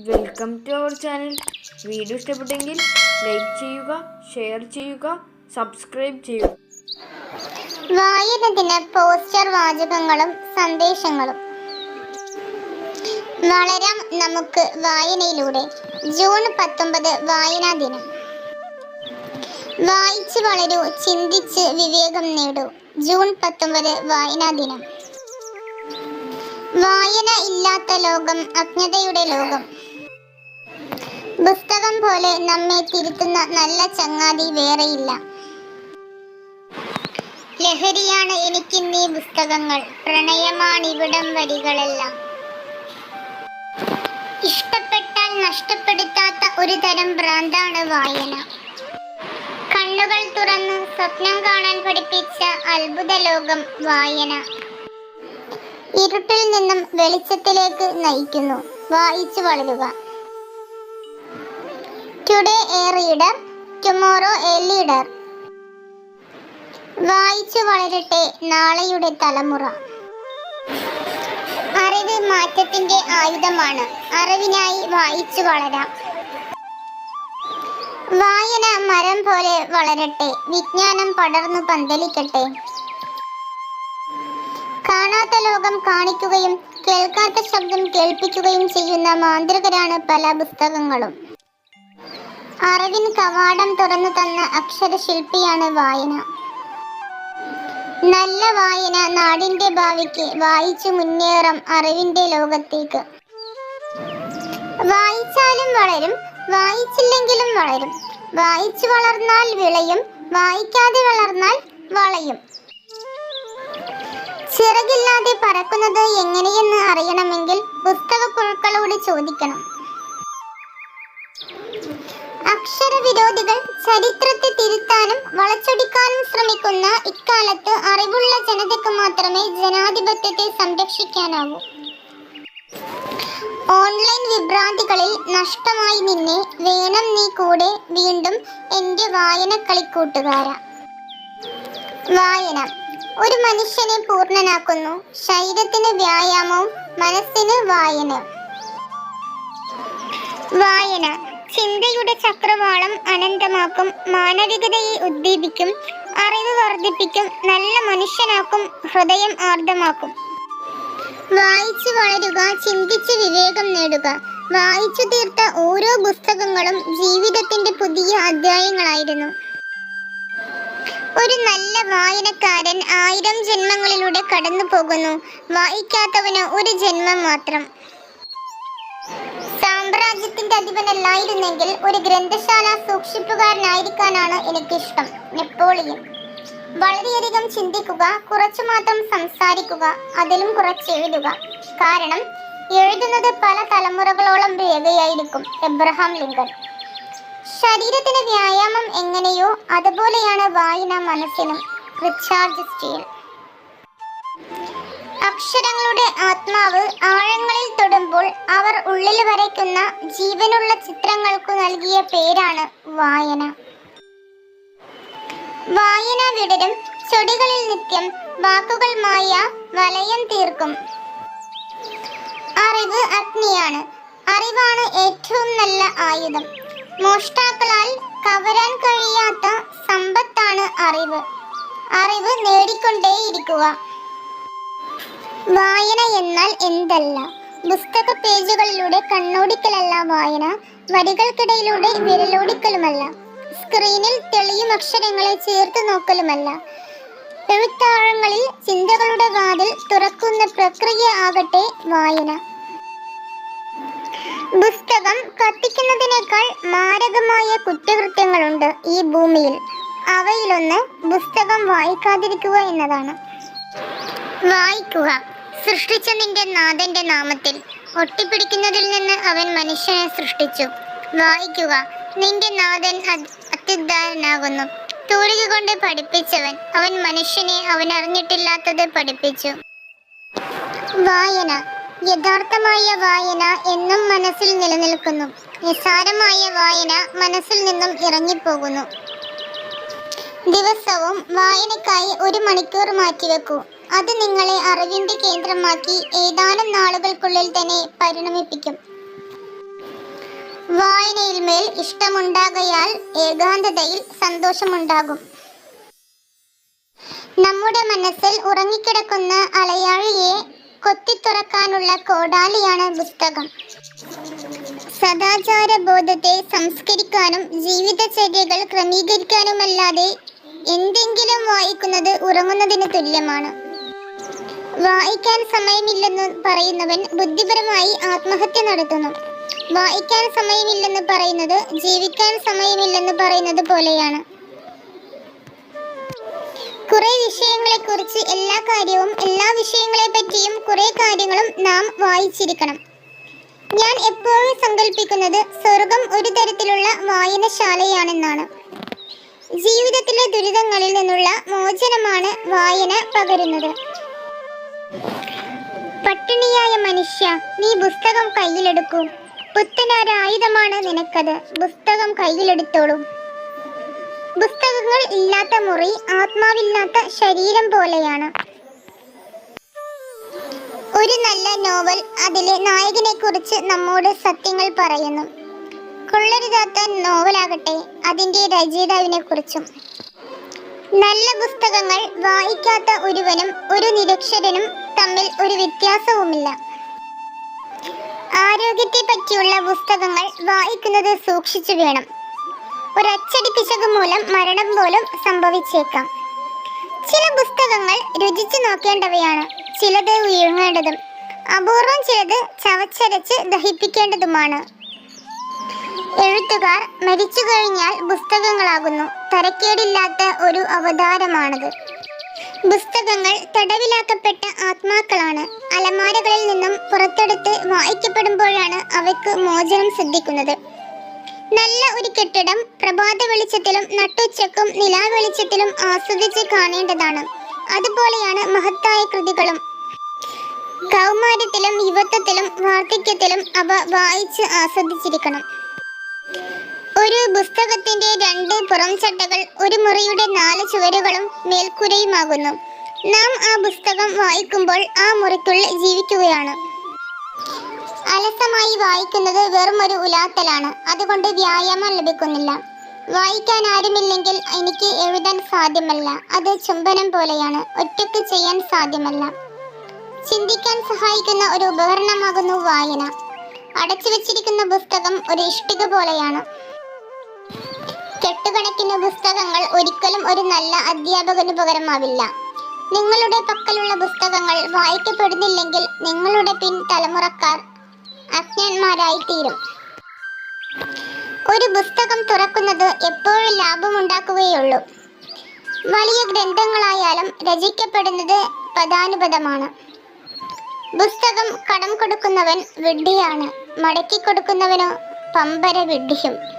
Welcome to our channel video ഇഷ്ടപ്പെട്ടെങ്കിൽ like ചെയ്യുക share ചെയ്യുക സബ്സ്ക്രൈബ് ചെയ്യുക. വായന ദിന പോസ്റ്റർ വാചകങ്ങളും സന്ദേശങ്ങളും. വളരാം നമുക്ക് വായനയിലൂടെ. ജൂൺ പത്തൊമ്പത് വായനാ ദിനം. വായിച്ച് വളരൂ ചിന്തിച്ച് വിവേകം നേടൂ. ജൂൺ പത്തൊമ്പത് വായനാ ദിനം. വായന ഇല്ലാത്ത ലോകം അജ്ഞതയുടെ ലോകം. പുസ്തകം പോലെ നമ്മെ തിരുത്തുന്ന നല്ല ചങ്ങാതി വേറെയില്ല. ലഹരിയാണ് എനിക്കിന്നീ പുസ്തകങ്ങൾ. പ്രണയമാണിവിടം വരികളെല്ലാം. ഇഷ്ടപ്പെട്ടാൽ നഷ്ടപ്പെടുത്താത്ത ഒരു തരം ഭ്രാന്താണ് വായന. കണ്ണുകൾ തുറന്ന് സ്വപ്നം കാണാൻ പഠിപ്പിച്ച അത്ഭുത ലോകം വായന. ഇരുട്ടിൽ നിന്നും വെളിച്ചത്തിലേക്ക് നയിക്കുന്നു. വായിച്ചു വളരുക. Today a reader tomorrow a leader വായിച്ചു വളരട്ടെ നാളെയുടെ തലമുറ. അറിവ് മാറ്റത്തിന്റെ ആയുധമാണ്. അറിവിനായി വായിച്ചു വളരാം. വായന മരം പോലെ വളരട്ടെ. വിജ്ഞാനം പടർന്നു പന്തലിക്കട്ടെ. കാണാത്ത ലോകം കാണിക്കുകയും കേൾക്കാത്ത ശബ്ദം കേൾപ്പിക്കുകയും ചെയ്യുന്ന മാന്ത്രികരാണ് പല പുസ്തകങ്ങളും. അറിവിൻ കവാടം തുറന്നു തന്ന അക്ഷരശില്പിയാണ് വായന. നല്ല വായന നാടിന്റെ ഭാവിക്ക് വായിച്ചു മുന്നേറാം അറിവിന്റെ ലോകത്തേക്ക്. വായിച്ചാലും വളരും വായിച്ചില്ലെങ്കിലും വളരും. വായിച്ചു വളർന്നാൽ വിളയും വായിക്കാതെ വളർന്നാൽ വളയും. ചിറകില്ലാതെ പറക്കുന്നത് എങ്ങനെയെന്ന് അറിയണമെങ്കിൽ പുസ്തക പുഴുക്കളോട് ചോദിക്കണം. അക്ഷരവിരോധികൾ ചരിത്രത്തെ തിരുത്താനും വളച്ചൊടിക്കാനും ശ്രമിക്കുന്ന ഇക്കാലത്ത് അറിവുള്ള ജനതയ്ക്ക് മാത്രമേ ജനാധിപത്യത്തെ സംരക്ഷിക്കാനാവൂ. ഓൺലൈൻ വിഭ്രാന്തികളിൽ നഷ്ടമായി നിന്നെ വേണം നീ കൂടെ വീണ്ടും എന്റെ വായന കളിക്കൂട്ടുകാര വായന. ഒരു മനുഷ്യനെ പൂർണനാക്കുന്നു. ശരീരത്തിന് വ്യായാമവും മനസ്സിന് വായന വായന. ചിന്തയുടെ ചക്രവാളം അനന്തമാക്കും മാനവികതയെ ഉദ്ദീപിക്കും അറിവ് വർദ്ധിപ്പിക്കും നല്ല മനുഷ്യനാക്കും ഹൃദയം ആർദ്രമാക്കും വായിച്ചു വളരുക ചിന്തിച്ച് വിവേകം നേടുക. വായിച്ചു തീർത്ത ഓരോ പുസ്തകങ്ങളും ജീവിതത്തിന്റെ പുതിയ അധ്യായങ്ങളായിരുന്നു. ഒരു നല്ല വായനക്കാരൻ ആയിരം ജന്മങ്ങളിലൂടെ കടന്നു പോകുന്നു വായിക്കാത്തവന് ഒരു ജന്മം മാത്രം. സാമ്രാജ്യത്തിന്റെ അധിപനല്ലായിരുന്നെങ്കിൽ ഒരു ഗ്രന്ഥശാല സൂക്ഷിപ്പുകാരനായിരിക്കാനാണ് എനിക്കിഷ്ടം നെപ്പോളിയൻ. വളരെയധികം ചിന്തിക്കുക കുറച്ചു മാത്രം സംസാരിക്കുക അതിലും കുറച്ച് എഴുതുക. കാരണം എഴുതുന്നത് പല തലമുറകളോളം രേഖയായിരിക്കും എബ്രഹാം ലിങ്കൺ. ശരീരത്തിന് വ്യായാമം എങ്ങനെയോ അതുപോലെയാണ് വായന മനസ്സിനും റിച്ചാർജ് സ്റ്റീൽ. അക്ഷരങ്ങളുടെ ആത്മാവ് ആഴങ്ങളിൽ തൊടുമ്പോൾ അവർ ഉള്ളിൽ വരയ്ക്കുന്ന ജീവനുള്ള ചിത്രങ്ങൾക്കു നൽകിയ പേരാണ് വായന. വായന വിടരും ചൊടികളിൽ നിത്യം വാക്കുകൾ മായ വലയം തീർക്കും. അറിവ് അഗ്നിയാണ് അറിവാണ് ഏറ്റവും നല്ല ആയുധം. മോഷ്ടാക്കളാൽ കവരാൻ കഴിയാത്ത സമ്പത്താണ് അറിവ്. അറിവ് നേടിക്കൊണ്ടേയിരിക്കുക. വായന എന്നാൽ എന്തല്ല? പുസ്തക പേജുകളിലൂടെ കണ്ണോടിക്കലല്ല വായന വരികൾക്കിടയിലൂടെ വിരലോടിക്കലുമല്ല സ്ക്രീനിൽ തെളിയും അക്ഷരങ്ങളെ ചേർത്ത് നോക്കലുമല്ല. എഴുത്താഴങ്ങളിൽ ചിന്തകളുടെ വാതിൽ തുറക്കുന്ന പ്രക്രിയ ആകട്ടെ വായന. പുസ്തകം കത്തിക്കുന്നതിനേക്കാൾ മാരകമായ കുറ്റകൃത്യങ്ങളുണ്ട് ഈ ഭൂമിയിൽ. അവയിലൊന്ന് പുസ്തകം വായിക്കാതിരിക്കുക എന്നതാണ്. വായിക്കുക. സൃഷ്ടിച്ച നിന്റെ നാഥന്റെ നാമത്തിൽ. ഒട്ടിപ്പിടിക്കുന്നതിൽ നിന്ന് അവൻ മനുഷ്യനെ സൃഷ്ടിച്ചു. വായിക്കുക. നിന്റെ നാഥൻ അത്- അത്യുദ്ധാരനാകുന്നു. തൂലിക കൊണ്ട് പഠിപ്പിച്ചവൻ. അവൻ മനുഷ്യനെ അവൻ അറിഞ്ഞിട്ടില്ലാത്തത് പഠിപ്പിച്ചു. വായന. യഥാർത്ഥമായ വായന എന്നും മനസ്സിൽ നിലനിൽക്കുന്നു. നിസ്സാരമായ വായന മനസ്സിൽ നിന്നും ഇറങ്ങിപ്പോകുന്നു. ദിവസവും വായനക്കായി ഒരു മണിക്കൂർ മാറ്റിവെക്കൂ. അത് നിങ്ങളെ അറിവിന്റെ കേന്ദ്രമാക്കി ഏതാനും നാളുകൾക്കുള്ളിൽ തന്നെ പരിണമിപ്പിക്കും. വായനയിൽ മേൽ ഇഷ്ടമുണ്ടാകയാൽ ഏകാന്തതയിൽ സന്തോഷമുണ്ടാകും. നമ്മുടെ മനസ്സിൽ ഉറങ്ങിക്കിടക്കുന്ന അലയാഴിയെ കൊത്തിത്തുറക്കാനുള്ള കോടാലിയാണ് പുസ്തകം. സദാചാര ബോധത്തെ സംസ്കരിക്കാനും ജീവിതചര്യകൾ ക്രമീകരിക്കാനുമല്ലാതെ എന്തെങ്കിലും വായിക്കുന്നത് ഉറങ്ങുന്നതിന് തുല്യമാണ്. വായിക്കാൻ സമയമില്ലെന്ന് പറയുന്നവൻ ബുദ്ധിപരമായി ആത്മഹത്യ നടത്തുന്നു. വായിക്കാൻ സമയമില്ലെന്ന് പറയുന്നത് ജീവിക്കാൻ സമയമില്ലെന്ന് പറയുന്നത് പോലെയാണ്. കുറെ വിഷയങ്ങളെ കുറിച്ച് എല്ലാ കാര്യവും എല്ലാ വിഷയങ്ങളെ പറ്റിയും കുറെ കാര്യങ്ങളും നാം വായിച്ചിരിക്കണം. ഞാൻ എപ്പോഴും സങ്കല്പിക്കുന്നത് സ്വർഗം ഒരു തരത്തിലുള്ള വായനശാലയാണെന്നാണ്. ജീവിതത്തിലെ ദുരിതങ്ങളിൽ നിന്നുള്ള മോചനമാണ് വായന പകരുന്നത്. പട്ടിണിയായ മനുഷ്യ നീ പുസ്തകം കയ്യിലെടുക്കൂ. പുത്തനൊരായുധമാണ് നിനക്കത്. പുസ്തകം കയ്യിലെടുത്തോളൂ. പുസ്തകങ്ങൾ ഇല്ലാത്ത മുറി ആത്മാവില്ലാത്ത ശരീരം പോലെയാണ്. ഒരു നല്ല നോവൽ അതിലെ നായകനെ കുറിച്ച് നമ്മോട് സത്യങ്ങൾ പറയുന്നു. കൊള്ളരുതാത്ത നോവലാകട്ടെ അതിന്റെ രചയിതാവിനെ കുറിച്ചും നല്ല പുസ്തകങ്ങൾ വായിക്കാത്ത ഒരുവനും ഒരു നിരക്ഷരനും തമ്മിൽ ഒരു വ്യത്യാസവുമില്ല. ആരോഗ്യത്തെ പറ്റിയുള്ള പുസ്തകങ്ങൾ വായിക്കുന്നത് സൂക്ഷിച്ചു വേണം. ഒരച്ചടി പിശക് മൂലം മരണം പോലും സംഭവിച്ചേക്കാം. ചില പുസ്തകങ്ങൾ രുചിച്ചു നോക്കേണ്ടവയാണ്. ചിലത് വിഴുങ്ങേണ്ടതും അപൂർവം ചിലത് ചവച്ചരച്ച് ദഹിപ്പിക്കേണ്ടതുമാണ്. എഴുത്തുകാർ മരിച്ചു കഴിഞ്ഞാൽ പുസ്തകങ്ങളാകുന്നു. തരക്കേടില്ലാത്ത ഒരു അവതാരമാണത്. പുസ്തകങ്ങൾ തടവിലാക്കപ്പെട്ട ആത്മാക്കളാണ്. അലമാരകളിൽ നിന്നും പുറത്തെടുത്ത് വായിക്കപ്പെടുമ്പോഴാണ് അവയ്ക്ക് മോചനം സിദ്ധിക്കുന്നത്. നല്ല ഒരു കെട്ടിടം പ്രഭാത വെളിച്ചത്തിലും നട്ടുച്ചക്കും നിലാ വെളിച്ചത്തിലും ആസ്വദിച്ച് കാണേണ്ടതാണ്. അതുപോലെയാണ് മഹത്തായ കൃതികളും. കൗമാരത്തിലും യുവത്വത്തിലും വാർദ്ധക്യത്തിലും അവ വായിച്ച് ആസ്വദിച്ചിരിക്കണം. ഒരു പുസ്തകത്തിന്റെ രണ്ട് പുറംചട്ടകൾ ഒരു മുറിയുടെ നാല് ചുവരുകളും മേൽക്കുരയുമാകുന്നു. നാം ആ പുസ്തകം വായിക്കുമ്പോൾ ആ മുറിക്കുള്ളിൽ ജീവിക്കുകയാണ്. അലസമായി വായിക്കുന്നത് വെറും ഒരു ഉലാത്തലാണ്. അതുകൊണ്ട് വ്യായാമം ലഭിക്കുന്നില്ല. വായിക്കാൻ ആരുമില്ലെങ്കിൽ എനിക്ക് എഴുതാൻ സാധ്യമല്ല. അത് ചുംബനം പോലെയാണ്. ഒറ്റയ്ക്ക് ചെയ്യാൻ സാധ്യമല്ല. ചിന്തിക്കാൻ സഹായിക്കുന്ന ഒരു ഉപകരണമാകുന്നു വായന. അടച്ചു വെച്ചിരിക്കുന്ന പുസ്തകം ഒരു ഇഷ്ടിക പോലെയാണ്. പുസ്തകങ്ങൾ ഒരിക്കലും ഒരു നല്ല അധ്യാപകന് പകരമാവില്ല. നിങ്ങളുടെ പക്കലുള്ള പുസ്തകങ്ങൾ വായിക്കപ്പെടുന്നില്ലെങ്കിൽ നിങ്ങളുടെ പിൻ തലമുറക്കാർ അജ്ഞന്മാരായി തീരും ഒരു പുസ്തകം തുറക്കുന്നത് എപ്പോഴും ലാഭമുണ്ടാക്കുകയുള്ളൂ. വലിയ ഗ്രന്ഥങ്ങളായാലും രചിക്കപ്പെടുന്നത് പദാനുപദമാണ്. പുസ്തകം കടം കൊടുക്കുന്നവൻ വിഡ്ഢിയാണ്. മടക്കി കൊടുക്കുന്നവനോ പമ്പര വിഡ്ഢിയും.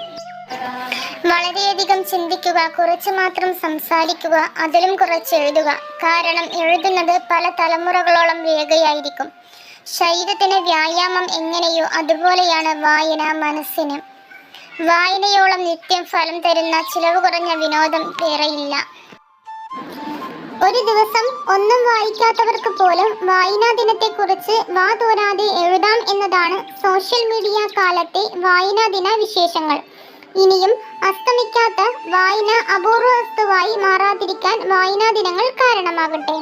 വളരെയധികം ചിന്തിക്കുക കുറച്ചു മാത്രം സംസാരിക്കുക അതിലും കുറച്ച് എഴുതുക. കാരണം എഴുതുന്നത് പല തലമുറകളോളം വേഗയായിരിക്കും ശരീരത്തിന് വ്യായാമം എങ്ങനെയോ അതുപോലെയാണ് വായന മനസ്സിന്. വായനയോളം നിത്യം ഫലം തരുന്ന ചിലവ് കുറഞ്ഞ വിനോദം വേറെയില്ല. ഒരു ദിവസം ഒന്നും വായിക്കാത്തവർക്ക് പോലും വായനാ ദിനത്തെക്കുറിച്ച് വാ തോരാതെ എഴുതാം എന്നതാണ് സോഷ്യൽ മീഡിയ കാലത്തെ വായനാ ദിന വിശേഷങ്ങൾ. ഇനിയും അസ്തമിക്കാത്ത വായന അപൂർവ വസ്തുവായി മാറാതിരിക്കാൻ വായനാ ദിനങ്ങൾ കാരണമാകട്ടെ.